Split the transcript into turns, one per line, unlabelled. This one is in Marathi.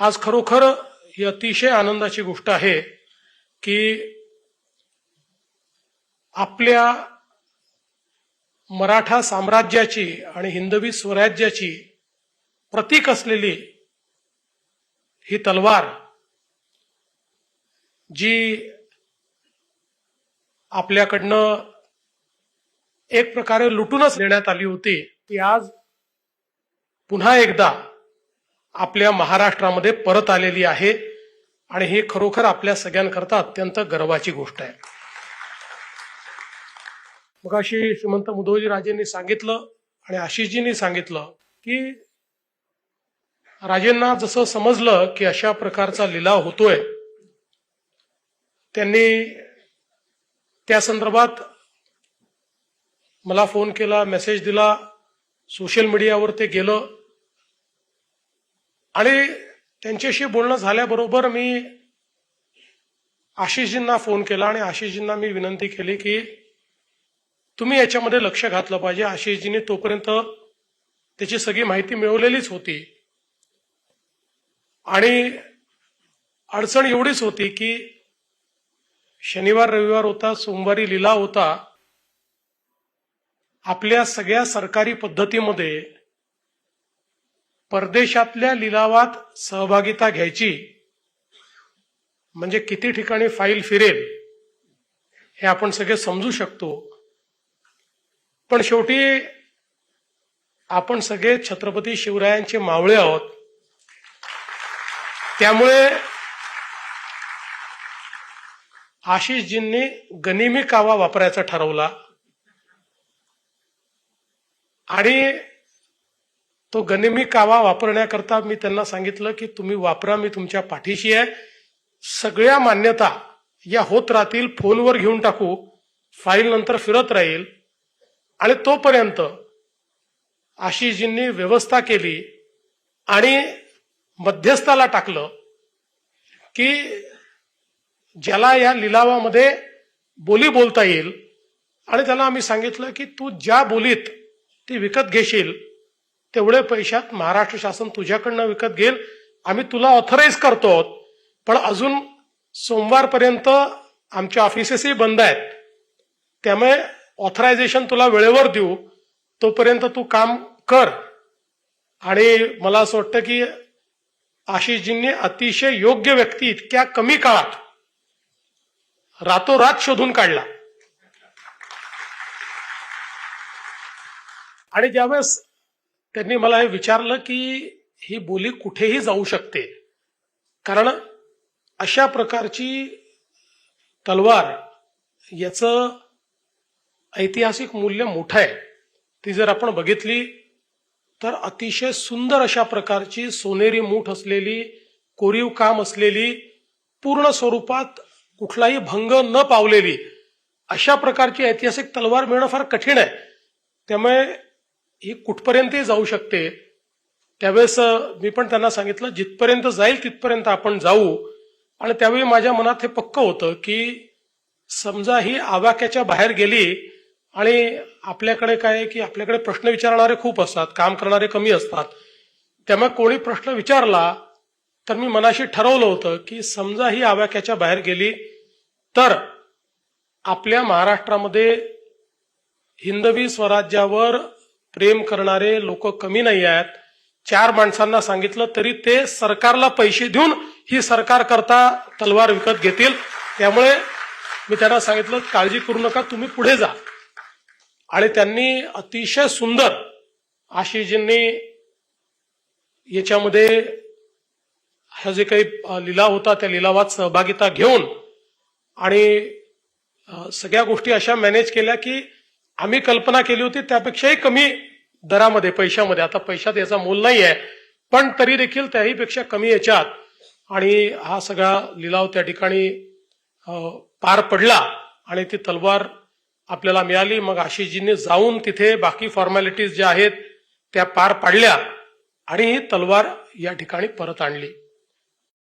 आज खरोखर ही अतिशय आनंदाची गोष्ट आहे की आपल्या मराठा साम्राज्याची आणि हिंदवी स्वराज्याची प्रतीक असलेली ही तलवार जी आपल्याकडनं एक प्रकारे लुटूनच देण्यात आली होती ती आज पुन्हा एकदा आपल्या महाराष्ट्रामध्ये परत आलेली आहे आणि ही खरोखर आपल्या सगळ्यांकरता अत्यंत गर्वाची गोष्ट आहे. मग अशी श्रीमंत मुदोजी राजेंनी सांगितलं आणि आशिषजींनी सांगितलं की राजेंना जसं समजलं की अशा प्रकारचा लिलाव होतोय त्यांनी त्या संदर्भात मला फोन केला मेसेज दिला सोशल मीडियावर ते गेलं आणि त्यांच्याशी बोलणं झाल्याबरोबर मी आशिषजींना फोन केला आणि आशिषजींना मी विनंती केली की तुम्ही याच्यामध्ये लक्ष घातलं पाहिजे. आशिषजींनी तोपर्यंत त्याची सगळी माहिती मिळवलेलीच होती. आणि अडचण एवढीच होती की शनिवार रविवार होता सोमवारी लिला होता. आपल्या सगळ्या सरकारी पद्धतीमध्ये परदेशातल्या लिलावात सहभागिता घ्यायची. म्हणजे किती ठिकाणी फाईल फिरेल हे आपण सगळे समजू शकतो. पण शेवटी आपण सगळे छत्रपती शिवरायांचे मावळे आहोत. त्यामुळे आशिषजींनी गनिमी कावा वापरायचा ठरवला. आणि तो गनिमी कावा वापरण्याकरता मी त्यांना सांगितलं की तुम्ही वापरा मी तुमच्या पाठीशी आहे. सगळ्या मान्यता या होत राहतील फोनवर घेऊन टाकू फाईल नंतर फिरत राहील. आणि तोपर्यंत आशिषजींनी व्यवस्था केली आणि मध्यस्थाला टाकलं की ज्याला या लिलावामध्ये बोली बोलता येईल. आणि त्याला आम्ही सांगितलं की तू ज्या बोलीत ती विकत घेशील तेवढे पैशात महाराष्ट्र शासन तुझ्याकडनं विकत घेईल. आम्ही तुला ऑथराईज करतो. पण अजून सोमवारपर्यंत आमच्या ऑफिसेसही बंद आहेत. त्यामुळे ऑथरायझेशन तुला वेळेवर देऊ. तोपर्यंत तू काम कर. आणि मला असं वाटतं की आशिषजींनी अतिशय योग्य व्यक्ती इतक्या कमी काळात रातोरात शोधून काढला. आणि ज्यावेळेस त्यांनी मला हे विचारलं की ही बोली कुठेही जाऊ शकते. कारण अशा प्रकारची तलवार याचं ऐतिहासिक मूल्य मोठं आहे. ती जर आपण बघितली तर अतिशय सुंदर अशा प्रकारची सोनेरी मूठ असलेली कोरीव काम असलेली पूर्ण स्वरूपात कुठलाही भंग न पावलेली अशा प्रकारची ऐतिहासिक तलवार मिळणं फार कठीण आहे. त्यामुळे ही कुठपर्यंतही जाऊ शकते. त्यावेळेस मी पण त्यांना सांगितलं जिथपर्यंत जाईल तिथपर्यंत आपण जाऊ. आणि त्यावेळी माझ्या मनात हे पक्क होतं की समजा ही आवाक्याच्या बाहेर गेली आणि आपल्याकडे काय आहे की आपल्याकडे प्रश्न विचारणारे खूप असतात काम करणारे कमी असतात. त्यामुळे कोणी प्रश्न विचारला तर मी मनाशी ठरवलं होतं की समजा ही आवाक्याच्या बाहेर गेली तर आपल्या महाराष्ट्रामध्ये हिंदवी स्वराज्यावर प्रेम करणारे लोक कमी नाही आहेत. चार माणसांना सांगितलं तरी ते सरकारला पैसे देऊन ही सरकार करता तलवार विकत घेतील. त्यामुळे मी त्यांना सांगितलं काळजी करू नका तुम्ही पुढे जा. आणि त्यांनी अतिशय सुंदर आशिषजींनी याच्यामध्ये हा जे काही लिलाव होता त्या लिलावात सहभागिता घेऊन आणि सगळ्या गोष्टी अशा मॅनेज केल्या की आम्ही कल्पना केली होती त्यापेक्षाही कमी दरामध्ये पैशामध्ये. आता पैशात याचा मोल नाही आहे पण तरी देखील त्याही पेक्षा कमी याच्यात. आणि हा सगळा लिलाव त्या ठिकाणी पार पडला आणि ती तलवार आपल्याला मिळाली. मग आशिषजींनी जाऊन तिथे बाकी फॉर्मॅलिटीज ज्या आहेत त्या पार पाडल्या आणि ही तलवार या ठिकाणी परत आणली.